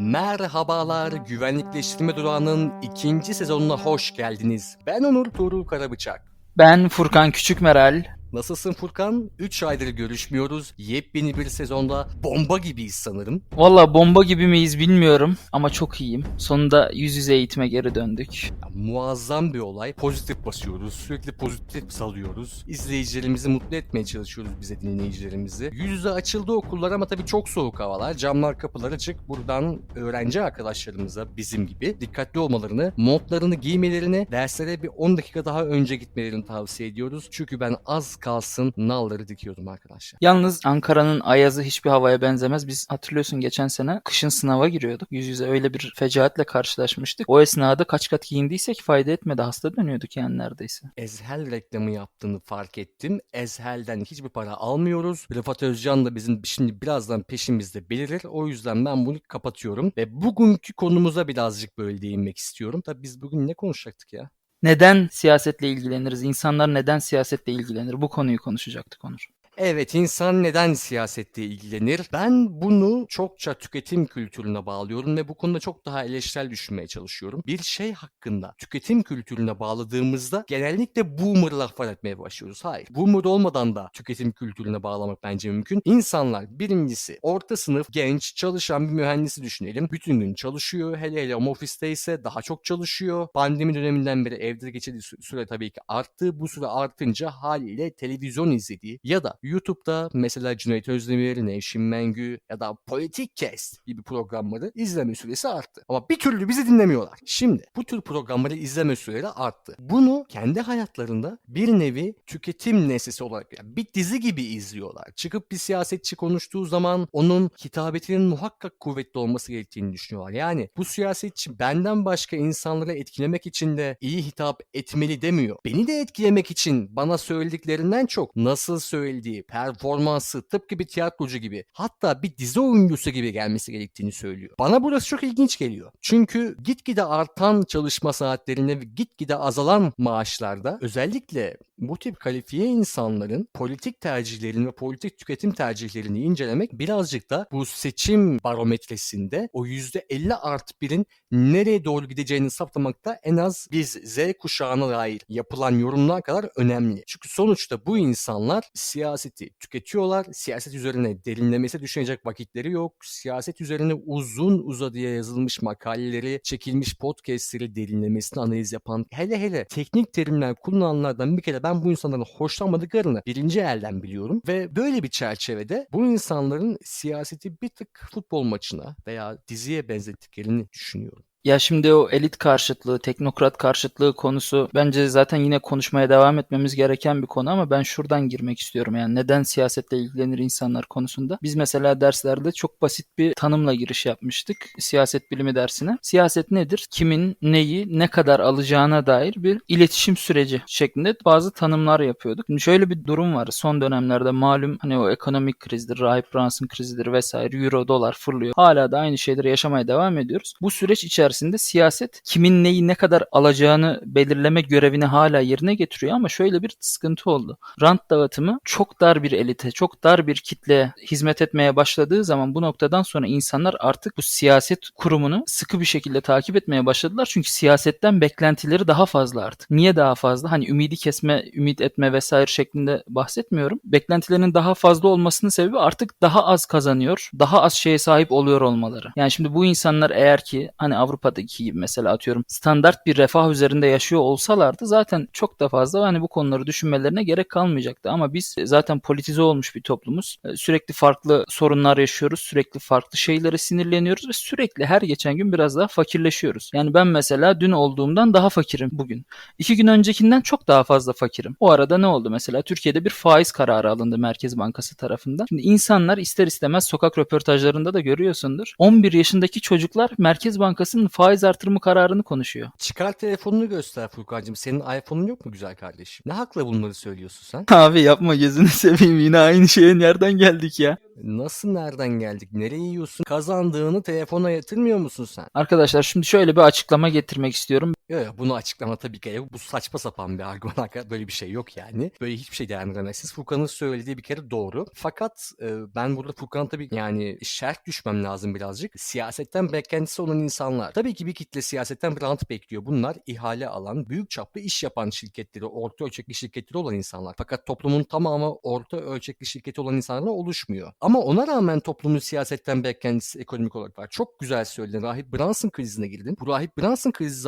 Merhabalar, güvenlikleştirme durağının ikinci sezonuna hoş geldiniz. Ben Onur Tuğrul Karabıçak. Ben Furkan Küçükmeral. Nasılsın Furkan? 3 aydır görüşmüyoruz. Yepyeni bir sezonda bomba gibiyiz sanırım. Valla bomba gibi miyiz bilmiyorum ama çok iyiyim. Sonunda yüz yüze eğitime geri döndük. Ya, muazzam bir olay. Pozitif basıyoruz, sürekli pozitif salıyoruz. İzleyicilerimizi mutlu etmeye çalışıyoruz bize dinleyicilerimizi. Yüz yüze açıldı okullar ama tabii çok soğuk havalar. Camlar kapılar açık. Buradan öğrenci arkadaşlarımıza bizim gibi dikkatli olmalarını, montlarını giymelerini, derslere bir 10 dakika daha önce gitmelerini tavsiye ediyoruz. Çünkü ben az kalsın nalları dikiyordum arkadaşlar. Yalnız Ankara'nın ayazı hiçbir havaya benzemez. Biz hatırlıyorsun geçen sene kışın sınava giriyorduk. Yüz yüze öyle bir fecaatle karşılaşmıştık. O esnada kaç kat giyindiysek fayda etmedi. Hasta dönüyorduk yani neredeyse. Ezhel reklamı yaptığını fark ettim. Ezhel'den hiçbir para almıyoruz. Rıfat Özcan da bizim şimdi birazdan peşimizde belirir. O yüzden ben bunu kapatıyorum. Ve bugünkü konumuza birazcık böyle değinmek istiyorum. Tabii biz bugün ne konuşacaktık ya? Neden siyasetle ilgileniriz? İnsanlar neden siyasetle ilgilenir? Bu konuyu konuşacaktık Onur. Evet insan neden siyasetle ilgilenir? Ben bunu çokça tüketim kültürüne bağlıyorum ve bu konuda çok daha eleştirel düşünmeye çalışıyorum. Bir şey hakkında tüketim kültürüne bağladığımızda genellikle boomer laflar etmeye başlıyoruz. Hayır. Boomer olmadan da tüketim kültürüne bağlamak bence mümkün. İnsanlar birincisi orta sınıf genç çalışan bir mühendisi düşünelim. Bütün gün çalışıyor. Hele hele home office'te daha çok çalışıyor. Pandemi döneminden beri evde geçirdiği sü- süre tabii ki arttı. Bu süre artınca haliyle televizyon izlediği ya da YouTube'da mesela Cüneyt Özdemir, Nevşin Mengü ya da Politik Cast gibi programları izleme süresi arttı. Ama bir türlü bizi dinlemiyorlar. Şimdi bu tür programları izleme süreleri arttı. Bunu kendi hayatlarında bir nevi tüketim nesnesi olarak yani bir dizi gibi izliyorlar. Çıkıp bir siyasetçi konuştuğu zaman onun hitabetinin muhakkak kuvvetli olması gerektiğini düşünüyorlar. Yani bu siyasetçi benden başka insanları etkilemek için de iyi hitap etmeli demiyor. Beni de etkilemek için bana söylediklerinden çok nasıl söylediği, performansı tıpkı bir tiyatrocu gibi hatta bir dizi oyuncusu gibi gelmesi gerektiğini söylüyor. Bana burası çok ilginç geliyor. Çünkü gitgide artan çalışma saatlerinde ve gitgide azalan maaşlarda özellikle bu tip kalifiye insanların politik tercihlerini ve politik tüketim tercihlerini incelemek birazcık da bu seçim barometresinde o %50 artı birin nereye doğru gideceğini saptamakta en az biz Z kuşağına dair yapılan yorumlar kadar önemli. Çünkü sonuçta bu insanlar siyaseti tüketiyorlar. Siyaset üzerine derinlemesi düşünecek vakitleri yok. Siyaset üzerine uzun uzadıya yazılmış makaleleri, çekilmiş podcastleri derinlemesine analiz yapan, hele hele teknik terimler kullananlardan bir kere ben bu insanların hoşlanmadıklarını birinci elden biliyorum. Ve böyle bir çerçevede bu insanların siyaseti bir tık futbol maçına veya diziye benzettiklerini düşünüyorum. Ya şimdi o elit karşıtlığı, teknokrat karşıtlığı konusu bence zaten yine konuşmaya devam etmemiz gereken bir konu ama ben şuradan girmek istiyorum. Yani neden siyasetle ilgilenir insanlar konusunda. Biz mesela derslerde çok basit bir tanımla giriş yapmıştık siyaset bilimi dersine. Siyaset nedir? Kimin neyi ne kadar alacağına dair bir iletişim süreci şeklinde bazı tanımlar yapıyorduk. Şimdi şöyle bir durum var. Son dönemlerde malum hani o ekonomik krizdir, Rahip Brunson krizidir vesaire, euro, dolar fırlıyor. Hala da aynı şeyleri yaşamaya devam ediyoruz. Bu süreç içerisinde siyaset kimin neyi ne kadar alacağını belirleme görevini hala yerine getiriyor ama şöyle bir sıkıntı oldu. Rant dağıtımı çok dar bir elite, çok dar bir kitleye hizmet etmeye başladığı zaman bu noktadan sonra insanlar artık bu siyaset kurumunu sıkı bir şekilde takip etmeye başladılar. Çünkü siyasetten beklentileri daha fazla artık. Niye daha fazla? Hani ümidi kesme, ümit etme vesaire şeklinde bahsetmiyorum. Beklentilerinin daha fazla olmasının sebebi artık daha az kazanıyor, daha az şeye sahip oluyor olmaları. Yani şimdi bu insanlar eğer ki hani Avrupa'daki gibi mesela atıyorum standart bir refah üzerinde yaşıyor olsalardı zaten çok da fazla hani bu konuları düşünmelerine gerek kalmayacaktı. Ama biz zaten politize olmuş bir toplumuz. Ee, Sürekli farklı sorunlar yaşıyoruz. Sürekli farklı şeylere sinirleniyoruz ve sürekli her geçen gün biraz daha fakirleşiyoruz. Yani ben mesela dün olduğumdan daha fakirim bugün. İki gün öncekinden çok daha fazla fakirim. O arada ne oldu mesela? Türkiye'de bir faiz kararı alındı Merkez Bankası tarafından. Şimdi insanlar ister istemez sokak röportajlarında da görüyorsundur. 11 yaşındaki çocuklar Merkez Bankası'nın faiz artırımı kararını konuşuyor. Çıkar telefonunu göster Furkan'cığım. Senin iPhone'un yok mu güzel kardeşim? Ne hakla bunları söylüyorsun sen? Abi yapma gözünü seveyim yine aynı şeye nereden geldik ya? Nasıl nereden geldik? Nereye yiyorsun? Kazandığını telefona yatırmıyor musun sen? Arkadaşlar şimdi şöyle bir açıklama getirmek istiyorum. Yok yok bunu açıklama tabii ki. Bu saçma sapan bir argüman. Hakikaten Böyle bir şey yok yani. Böyle hiçbir şey değerlendiremezsiniz. Furkan'ın söylediği bir kere doğru. Fakat e, ben burada Furkan tabii yani şerh düşmem lazım birazcık. Siyasetten beklentisi olan insanlar. Tabii ki bir kitle siyasetten rant bekliyor. Bunlar ihale alan, büyük çaplı iş yapan şirketleri, orta ölçekli şirketleri olan insanlar. Fakat toplumun tamamı orta ölçekli şirketi olan insanlarla oluşmuyor. Ama ona rağmen toplumun siyasetten beklentisi ekonomik olarak var. Çok güzel söyledin. Rahip Brunson krizine girdin. Bu Rahip Brunson krizi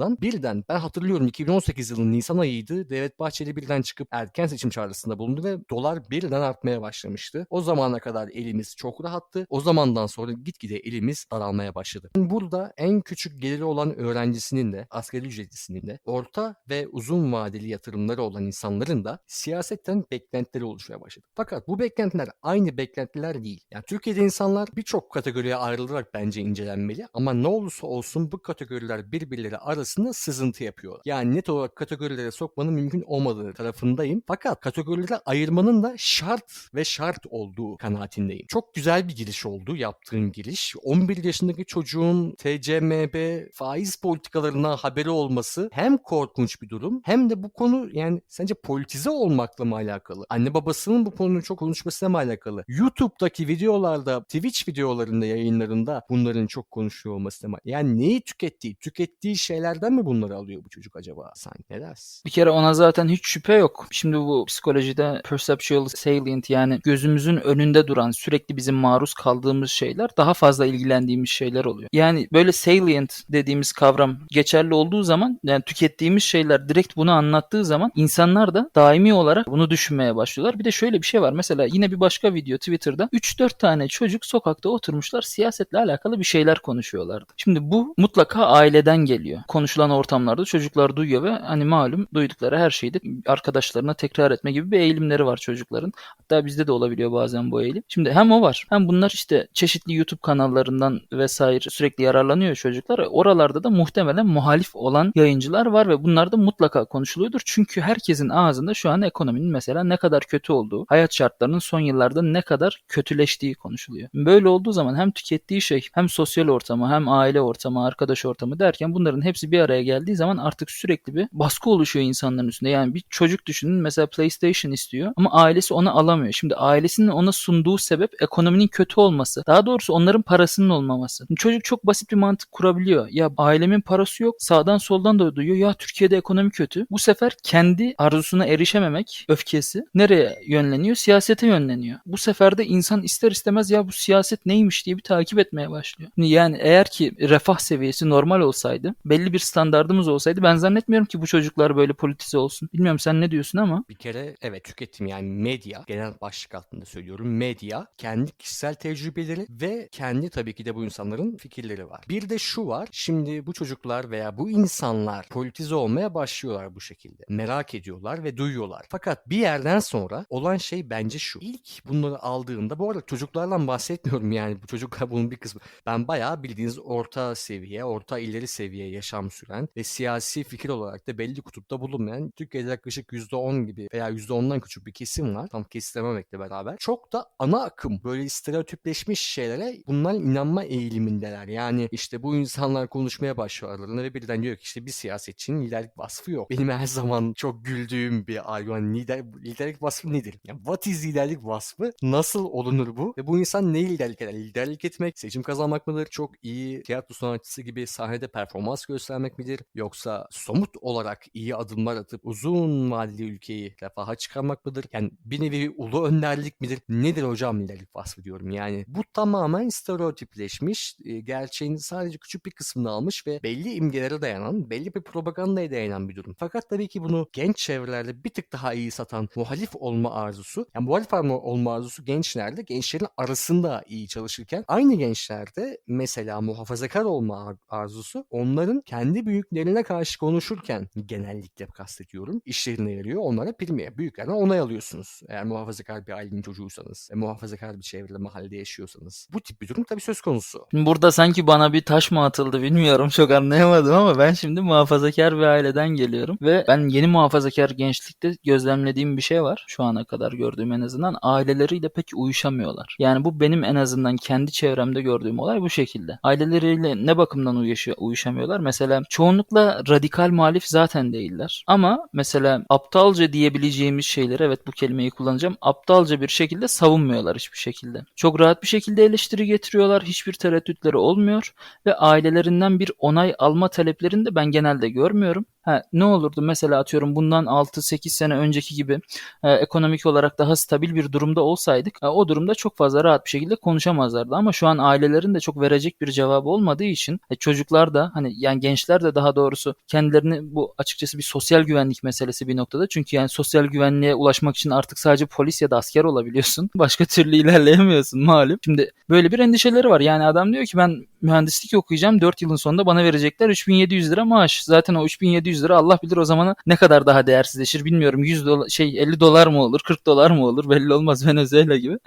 zamanlarından birden ben hatırlıyorum 2018 yılının Nisan ayıydı. Devlet Bahçeli birden çıkıp erken seçim çağrısında bulundu ve dolar birden artmaya başlamıştı. O zamana kadar elimiz çok rahattı. O zamandan sonra gitgide elimiz daralmaya başladı. Burada en küçük geliri olan öğrencisinin de, asgari ücretlisinin de, orta ve uzun vadeli yatırımları olan insanların da siyasetten beklentileri oluşmaya başladı. Fakat bu beklentiler aynı beklentiler değil. Yani Türkiye'de insanlar birçok kategoriye ayrılarak bence incelenmeli ama ne olursa olsun bu kategoriler birbirleri arasında sızıntı yapıyor. Yani net olarak kategorilere sokmanın mümkün olmadığı tarafındayım. Fakat kategorilere ayırmanın da şart ve şart olduğu kanaatindeyim. Çok güzel bir giriş oldu yaptığın giriş. 11 yaşındaki çocuğun TCMB faiz politikalarına haberi olması hem korkunç bir durum hem de bu konu yani sence politize olmakla mı alakalı? Anne babasının bu konuyu çok konuşmasıyla mı alakalı? YouTube'daki videolarda, Twitch videolarında, yayınlarında bunların çok konuşuyor olması mı? Yani neyi tükettiği, tükettiği şeylerden mi bunları alıyor bu çocuk acaba? Sen ne dersin? Bir kere ona zaten hiç şüphe yok. Şimdi bu psikolojide perceptual salient yani gözümüzün önünde duran sürekli bizim maruz kaldığımız şeyler daha fazla ilgilendiğimiz şeyler oluyor. Yani böyle salient dediğimiz kavram geçerli olduğu zaman yani tükettiğimiz şeyler direkt bunu anlattığı zaman insanlar da daimi olarak bunu düşünmeye başlıyorlar. Bir de şöyle bir şey var. Mesela yine bir başka video Twitter'da 3-4 tane çocuk sokakta oturmuşlar siyasetle alakalı bir şeyler konuşuyorlardı. Şimdi bu mutlaka aileden geliyor. Konuşulan ortamlarda çocuklar duyuyor ve hani malum duydukları her şeyi de arkadaşlarına tekrar etme gibi bir eğilimleri var çocukların. Hatta bizde de olabiliyor bazen bu eğilim. Şimdi hem o var hem bunlar işte çeşitli YouTube kanallarından vesaire sürekli yararlanıyor çocuklar. Oralarda da muhtemelen muhalif olan yayıncılar var ve bunlar da mutlaka konuşuluyordur. Çünkü herkesin ağzında şu an ekonominin mesela ne kadar kötü olduğu, hayat şartlarının son yıllarda ne kadar kötüleştiği konuşuluyor. Böyle olduğu zaman hem tükettiği şey hem sosyal ortamı hem aile ortamı, arkadaş ortamı derken bunların hepsi bir araya geldiği zaman artık sürekli bir baskı oluşuyor insanların üstünde. Yani bir çocuk düşünün mesela PlayStation istiyor ama ailesi ona alamıyor. Şimdi ailesinin ona sunduğu sebep ekonominin kötü olması. Daha doğrusu onların parasının olmaması. Şimdi çocuk çok basit bir mantık kurabiliyor. Ya ailemin parası yok. Sağdan soldan da duyuyor. Ya Türkiye'de ekonomi kötü. Bu sefer kendi arzusuna erişememek öfkesi nereye yönleniyor? Siyasete yönleniyor. Bu sefer de insan ister istemez ya bu siyaset neymiş diye bir takip etmeye başlıyor. Yani eğer ki refah seviyesi normal olsaydı, belli bir standardımız olsaydı ben zannetmiyorum ki bu çocuklar böyle politize olsun. Bilmiyorum sen ne diyorsun ama Bir kere evet tüketim yani medya genel başlık altında söylüyorum medya kendi kişisel tecrübeleri ve kendi tabii ki de bu insanların fikirleri var. Bir de şu var şimdi bu çocuklar veya bu insanlar politize olmaya başlıyorlar bu şekilde. Merak ediyorlar ve duyuyorlar. Fakat bir yerden sonra olan şey bence şu. İlk bunları aldığında bu arada çocuklarla bahsetmiyorum yani bu çocuklar bunun bir kısmı. Ben bayağı bildiğiniz orta seviye, orta ileri seviye yaşam süren ve siyasi fikir olarak da belli kutupta bulunmayan Türkiye'de yaklaşık %10 gibi veya %10'dan küçük bir kesim var. Tam kestirememekle beraber. Çok da ana akım böyle stereotipleşmiş şeylere bunlar inanma eğilimindeler. Yani işte bu insanlar konuşmaya başlıyorlar ve birden diyor ki işte bir siyasetçinin liderlik vasfı yok. Benim her zaman çok güldüğüm bir argüman lider, liderlik vasfı nedir? Yani what is liderlik vasfı? Nasıl olunur bu? Ve bu insan neyi liderlik eder? Liderlik etmek, seçim kazanmak mıdır? Çok iyi tiyatro sanatçısı gibi sahnede performans göstermek midir? Yoksa somut olarak iyi adımlar atıp uzun vadeli ülkeyi refaha çıkarmak mıdır? Yani bir nevi ulu önderlik midir? Nedir hocam liderlik vasfı diyorum. Yani bu tamamen stereotipleşmiş, e, gerçeğin sadece küçük bir kısmını almış ve belli imgelere dayanan, belli bir propagandaya dayanan bir durum. Fakat tabii ki bunu genç çevrelerde bir tık daha iyi satan muhalif olma arzusu, yani muhalif olma- arzusu gençlerde, gençlerin arasında iyi çalışırken aynı gençlerde mesela muhafazakar olma ar- arzusu onların kendi büyüklerine karşı konuşurken genellikle kastediyorum işlerine yarıyor. Onlara primeye, büyüklerden onay alıyorsunuz. Eğer muhafazakar bir ailenin çocuğuysanız, ve muhafazakar bir çevrede, mahallede yaşıyorsanız. Bu tip bir durum tabii söz konusu. Burada sanki bana bir taş mı atıldı bilmiyorum çok anlayamadım ama ben şimdi muhafazakar bir aileden geliyorum ve ben yeni muhafazakar gençlikte gözlemlediğim bir şey var şu ana kadar gördüğüm en azından aileleriyle pek uyuşamıyorlar. Yani bu benim en azından kendi çevremde gördüğüm olay bu şekilde. Aileleriyle ne bakımdan uyuşamıyorlar? Mesela çoğunlukla radikal muhalif zaten değiller. Ama mesela aptalca diyebileceğimiz şeyleri evet bu kelimeyi kullanacağım. Aptalca bir şekilde savunmuyorlar hiçbir şekilde. Çok rahat bir şekilde eleştiri getiriyorlar. Hiçbir tereddütleri olmuyor ve ailelerinden bir onay alma taleplerini de ben genelde görmüyorum. Ha, ne olurdu mesela atıyorum bundan 6-8 sene önceki gibi e, ekonomik olarak daha stabil bir durumda olsaydık e, o durumda çok fazla rahat bir şekilde konuşamazlardı. Ama şu an ailelerin de çok verecek bir cevabı olmadığı için e, çocuklar da hani yani gençler de daha doğrusu kendilerini bu açıkçası bir sosyal güvenlik meselesi bir noktada. Çünkü yani sosyal güvenliğe ulaşmak için artık sadece polis ya da asker olabiliyorsun. Başka türlü ilerleyemiyorsun malum. Şimdi böyle bir endişeleri var. Yani adam diyor ki ben mühendislik okuyacağım 4 yılın sonunda bana verecekler 3700 lira maaş. Zaten o 3700 lira Allah bilir o zaman ne kadar daha değersizleşir bilmiyorum. 100 dolar şey 50 dolar mı olur 40 dolar mı olur belli olmaz Venezuela gibi.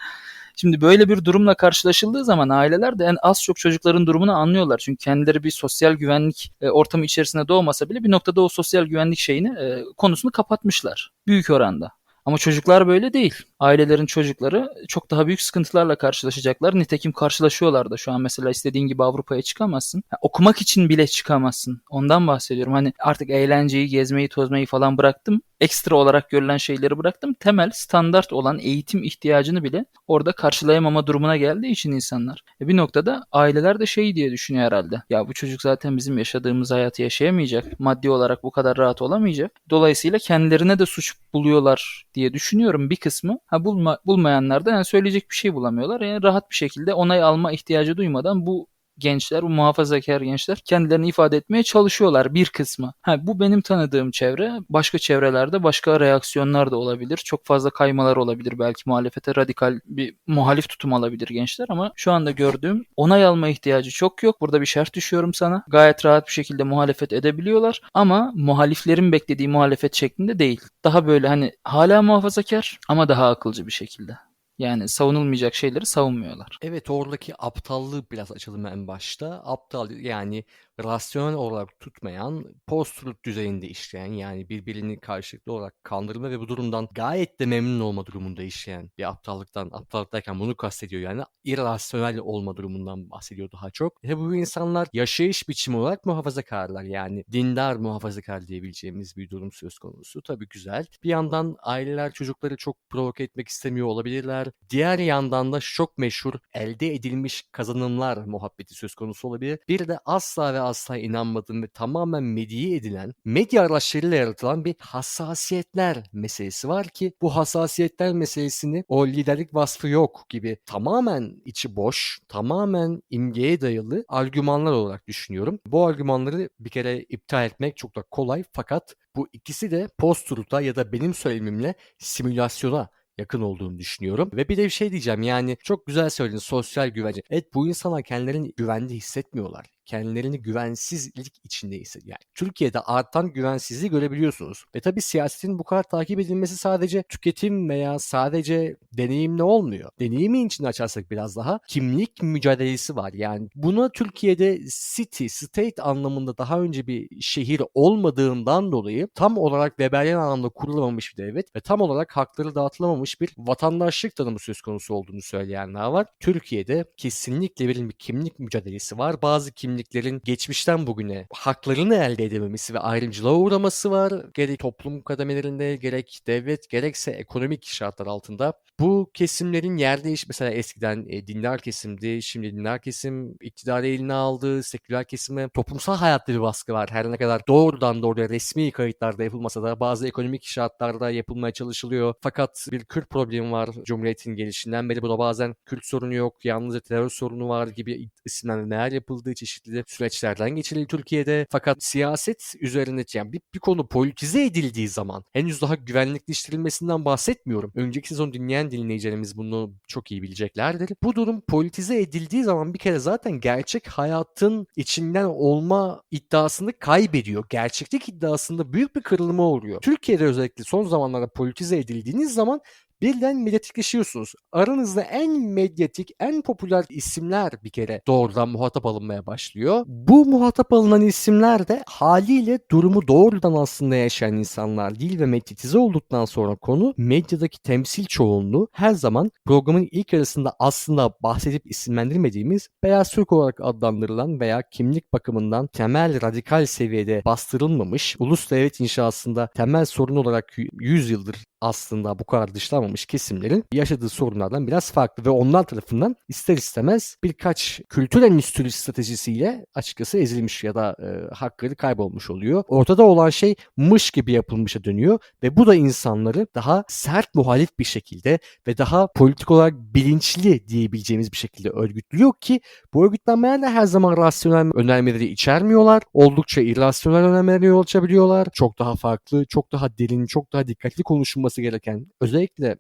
Şimdi böyle bir durumla karşılaşıldığı zaman aileler de en az çok çocukların durumunu anlıyorlar. Çünkü kendileri bir sosyal güvenlik e, ortamı içerisinde doğmasa bile bir noktada o sosyal güvenlik şeyini e, konusunu kapatmışlar. Büyük oranda. Ama çocuklar böyle değil. Ailelerin çocukları çok daha büyük sıkıntılarla karşılaşacaklar. Nitekim karşılaşıyorlar da şu an mesela istediğin gibi Avrupa'ya çıkamazsın. Ha, okumak için bile çıkamazsın. Ondan bahsediyorum. Hani artık eğlenceyi, gezmeyi, tozmayı falan bıraktım. Ekstra olarak görülen şeyleri bıraktım. Temel, standart olan eğitim ihtiyacını bile orada karşılayamama durumuna geldiği için insanlar. E bir noktada aileler de şey diye düşünüyor herhalde. Ya bu çocuk zaten bizim yaşadığımız hayatı yaşayamayacak. Maddi olarak bu kadar rahat olamayacak. Dolayısıyla kendilerine de suç buluyorlar diye düşünüyorum bir kısmı. Ha bulma, bulmayanlar da yani söyleyecek bir şey bulamıyorlar. Yani rahat bir şekilde onay alma ihtiyacı duymadan bu gençler, bu muhafazakar gençler kendilerini ifade etmeye çalışıyorlar bir kısmı. Ha, bu benim tanıdığım çevre. Başka çevrelerde başka reaksiyonlar da olabilir. Çok fazla kaymalar olabilir. Belki muhalefete radikal bir muhalif tutum alabilir gençler ama şu anda gördüğüm onay alma ihtiyacı çok yok. Burada bir şart düşüyorum sana. Gayet rahat bir şekilde muhalefet edebiliyorlar ama muhaliflerin beklediği muhalefet şeklinde değil. Daha böyle hani hala muhafazakar ama daha akılcı bir şekilde. Yani savunulmayacak şeyleri savunmuyorlar. Evet oradaki aptallığı biraz açalım en başta. Aptal yani rasyonel olarak tutmayan, post-truth düzeyinde işleyen yani birbirini karşılıklı olarak kandırma ve bu durumdan gayet de memnun olma durumunda işleyen bir aptallıktan, aptallık derken bunu kastediyor yani irrasyonel olma durumundan bahsediyor daha çok. Ve bu insanlar yaşayış biçimi olarak muhafazakarlar yani dindar muhafazakar diyebileceğimiz bir durum söz konusu. Tabii güzel. Bir yandan aileler çocukları çok provoke etmek istemiyor olabilirler. Diğer yandan da çok meşhur elde edilmiş kazanımlar muhabbeti söz konusu olabilir. Bir de asla ve asla inanmadığım ve tamamen mediye edilen, medya araçlarıyla yaratılan bir hassasiyetler meselesi var ki bu hassasiyetler meselesini o liderlik vasfı yok gibi tamamen içi boş, tamamen imgeye dayalı argümanlar olarak düşünüyorum. Bu argümanları bir kere iptal etmek çok da kolay fakat bu ikisi de post-truth'a ya da benim söylemimle simülasyona yakın olduğunu düşünüyorum. Ve bir de bir şey diyeceğim yani çok güzel söyledin sosyal güvence. Evet bu insanlar kendilerini güvende hissetmiyorlar. Kendilerini güvensizlik içinde hissediyor. Yani Türkiye'de artan güvensizliği görebiliyorsunuz. Ve tabii siyasetin bu kadar takip edilmesi sadece tüketim veya sadece deneyimle olmuyor. Deneyimin içinde açarsak biraz daha kimlik mücadelesi var. Yani buna Türkiye'de city, state anlamında daha önce bir şehir olmadığından dolayı tam olarak Weberian anlamda kurulamamış bir devlet ve tam olarak hakları dağıtılamamış bir vatandaşlık tanımı söz konusu olduğunu söyleyenler var. Türkiye'de kesinlikle bir kimlik mücadelesi var. Bazı kimliklerin geçmişten bugüne haklarını elde edememesi ve ayrımcılığa uğraması var. Gerek toplum kademelerinde gerek devlet gerekse ekonomik şartlar altında bu kesimlerin yer değiş mesela eskiden e, dindar kesimdi. Şimdi dindar kesim iktidarı eline aldı. Seküler kesime toplumsal hayatta bir baskı var. Her ne kadar doğrudan doğruya resmi kayıtlarda yapılmasa da bazı ekonomik şartlarda yapılmaya çalışılıyor. Fakat bir Kürt problemi var Cumhuriyet'in gelişinden beri. Bu bazen Kürt sorunu yok, yalnızca terör sorunu var gibi isimlenmeler yapıldığı çeşitli süreçlerden geçildi Türkiye'de. Fakat siyaset üzerine yani bir, bir konu politize edildiği zaman henüz daha güvenlikleştirilmesinden bahsetmiyorum. Önceki sezon dinleyen dinleyicilerimiz bunu çok iyi bileceklerdir. Bu durum politize edildiği zaman bir kere zaten gerçek hayatın içinden olma iddiasını kaybediyor. Gerçeklik iddiasında büyük bir kırılma oluyor. Türkiye'de özellikle son zamanlarda politize edildiğiniz zaman birden medyatikleşiyorsunuz. Aranızda en medyatik, en popüler isimler bir kere doğrudan muhatap alınmaya başlıyor. Bu muhatap alınan isimler de haliyle durumu doğrudan aslında yaşayan insanlar değil ve medyatize olduktan sonra konu medyadaki temsil çoğunluğu her zaman programın ilk yarısında aslında bahsedip isimlendirmediğimiz beyaz Türk olarak adlandırılan veya kimlik bakımından temel radikal seviyede bastırılmamış, ulus devlet inşasında temel sorun olarak 100 yıldır aslında bu kadar dışlanmamış kesimlerin yaşadığı sorunlardan biraz farklı ve onlar tarafından ister istemez birkaç kültür endüstri stratejisiyle açıkçası ezilmiş ya da e, hakları kaybolmuş oluyor. Ortada olan şey mış gibi yapılmışa dönüyor ve bu da insanları daha sert muhalif bir şekilde ve daha politik olarak bilinçli diyebileceğimiz bir şekilde örgütlüyor ki bu örgütlenmeler de her zaman rasyonel önermeleri içermiyorlar. Oldukça irrasyonel önermelere yol açabiliyorlar. Çok daha farklı, çok daha derin, çok daha dikkatli konuşulması gereken özellikle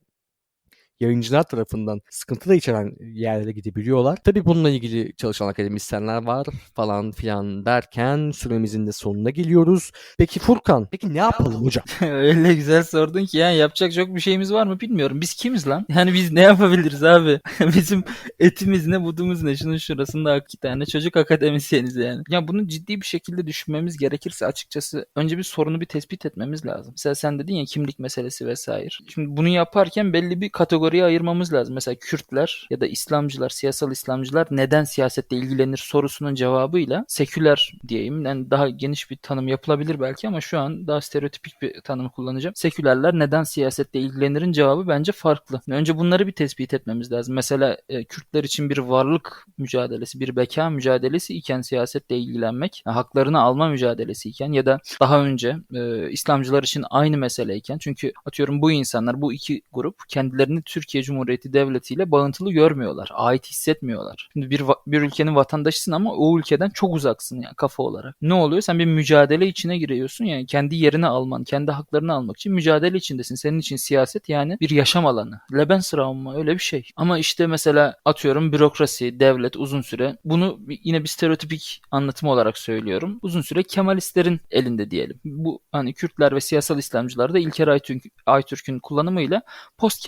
yayıncılar tarafından sıkıntı da içeren yerlere gidebiliyorlar. Tabii bununla ilgili çalışan akademisyenler var falan filan derken süremizin de sonuna geliyoruz. Peki Furkan, peki ne yapalım hocam? Öyle güzel sordun ki yani yapacak çok bir şeyimiz var mı bilmiyorum. Biz kimiz lan? Yani biz ne yapabiliriz abi? Bizim etimiz ne budumuz ne? Şunun şurasında iki tane çocuk akademisyeniz yani. Ya bunu ciddi bir şekilde düşünmemiz gerekirse açıkçası önce bir sorunu bir tespit etmemiz lazım. Mesela sen dedin ya kimlik meselesi vesaire. Şimdi bunu yaparken belli bir kategoriye ayırmamız lazım. Mesela Kürtler ya da İslamcılar, siyasal İslamcılar neden siyasetle ilgilenir sorusunun cevabıyla seküler diyeyim. Yani daha geniş bir tanım yapılabilir belki ama şu an daha stereotipik bir tanım kullanacağım. Sekülerler neden siyasetle ilgilenirin cevabı bence farklı. Önce bunları bir tespit etmemiz lazım. Mesela e, Kürtler için bir varlık mücadelesi, bir beka mücadelesi iken siyasetle ilgilenmek, yani haklarını alma mücadelesi iken ya da daha önce e, İslamcılar için aynı meseleyken çünkü atıyorum bu insanlar, bu iki grup kendilerini Türkiye Cumhuriyeti Devleti ile bağıntılı görmüyorlar. Ait hissetmiyorlar. Şimdi bir, bir ülkenin vatandaşısın ama o ülkeden çok uzaksın yani kafa olarak. Ne oluyor? Sen bir mücadele içine giriyorsun yani kendi yerini alman, kendi haklarını almak için mücadele içindesin. Senin için siyaset yani bir yaşam alanı. Lebensraum öyle bir şey. Ama işte mesela atıyorum bürokrasi, devlet uzun süre bunu yine bir stereotipik anlatım olarak söylüyorum. Uzun süre Kemalistlerin elinde diyelim. Bu hani Kürtler ve siyasal İslamcılar da İlker Aytürk, Aytürk'ün kullanımıyla post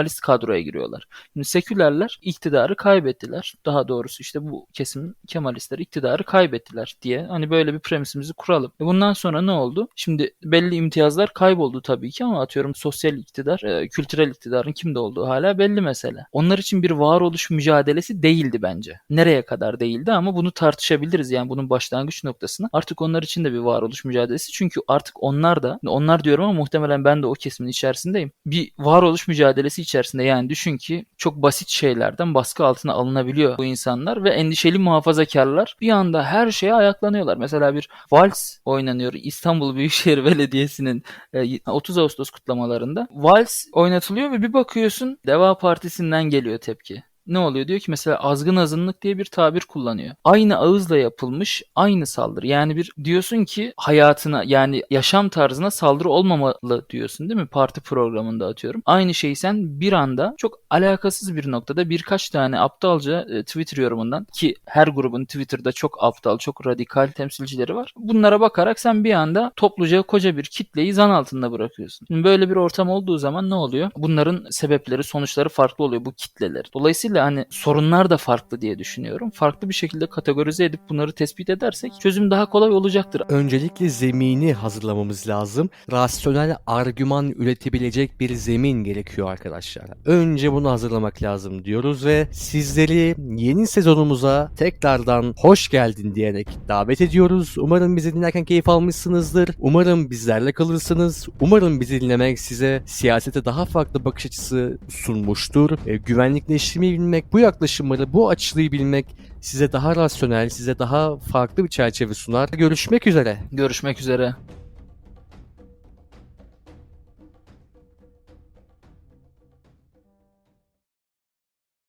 Kemalist kadroya giriyorlar. Şimdi sekülerler iktidarı kaybettiler. Daha doğrusu işte bu kesim Kemalistler iktidarı kaybettiler diye hani böyle bir premisimizi kuralım. E bundan sonra ne oldu? Şimdi belli imtiyazlar kayboldu tabii ki ama atıyorum sosyal iktidar, e, kültürel iktidarın kimde olduğu hala belli mesele. Onlar için bir varoluş mücadelesi değildi bence. Nereye kadar değildi ama bunu tartışabiliriz yani bunun başlangıç noktasını. Artık onlar için de bir varoluş mücadelesi. Çünkü artık onlar da onlar diyorum ama muhtemelen ben de o kesimin içerisindeyim. Bir varoluş mücadelesi içerisinde yani düşün ki çok basit şeylerden baskı altına alınabiliyor bu insanlar ve endişeli muhafazakarlar bir anda her şeye ayaklanıyorlar. Mesela bir vals oynanıyor İstanbul Büyükşehir Belediyesi'nin e, 30 Ağustos kutlamalarında. Vals oynatılıyor ve bir bakıyorsun Deva Partisi'nden geliyor tepki. Ne oluyor? Diyor ki mesela azgın azınlık diye bir tabir kullanıyor. Aynı ağızla yapılmış aynı saldırı. Yani bir diyorsun ki hayatına yani yaşam tarzına saldırı olmamalı diyorsun değil mi? Parti programında atıyorum. Aynı şeyi sen bir anda çok alakasız bir noktada birkaç tane aptalca e, Twitter yorumundan ki her grubun Twitter'da çok aptal, çok radikal temsilcileri var. Bunlara bakarak sen bir anda topluca koca bir kitleyi zan altında bırakıyorsun. Şimdi böyle bir ortam olduğu zaman ne oluyor? Bunların sebepleri, sonuçları farklı oluyor bu kitleler. Dolayısıyla hani sorunlar da farklı diye düşünüyorum. Farklı bir şekilde kategorize edip bunları tespit edersek çözüm daha kolay olacaktır. Öncelikle zemini hazırlamamız lazım. Rasyonel argüman üretebilecek bir zemin gerekiyor arkadaşlar. Önce bunu hazırlamak lazım diyoruz ve sizleri yeni sezonumuza tekrardan hoş geldin diyerek davet ediyoruz. Umarım bizi dinlerken keyif almışsınızdır. Umarım bizlerle kalırsınız. Umarım bizi dinlemek size siyasete daha farklı bakış açısı sunmuştur. E, güvenlikleştirmeyi bilmek, bu yaklaşımları, bu açılıyı bilmek size daha rasyonel, size daha farklı bir çerçeve sunar. Görüşmek üzere. Görüşmek üzere.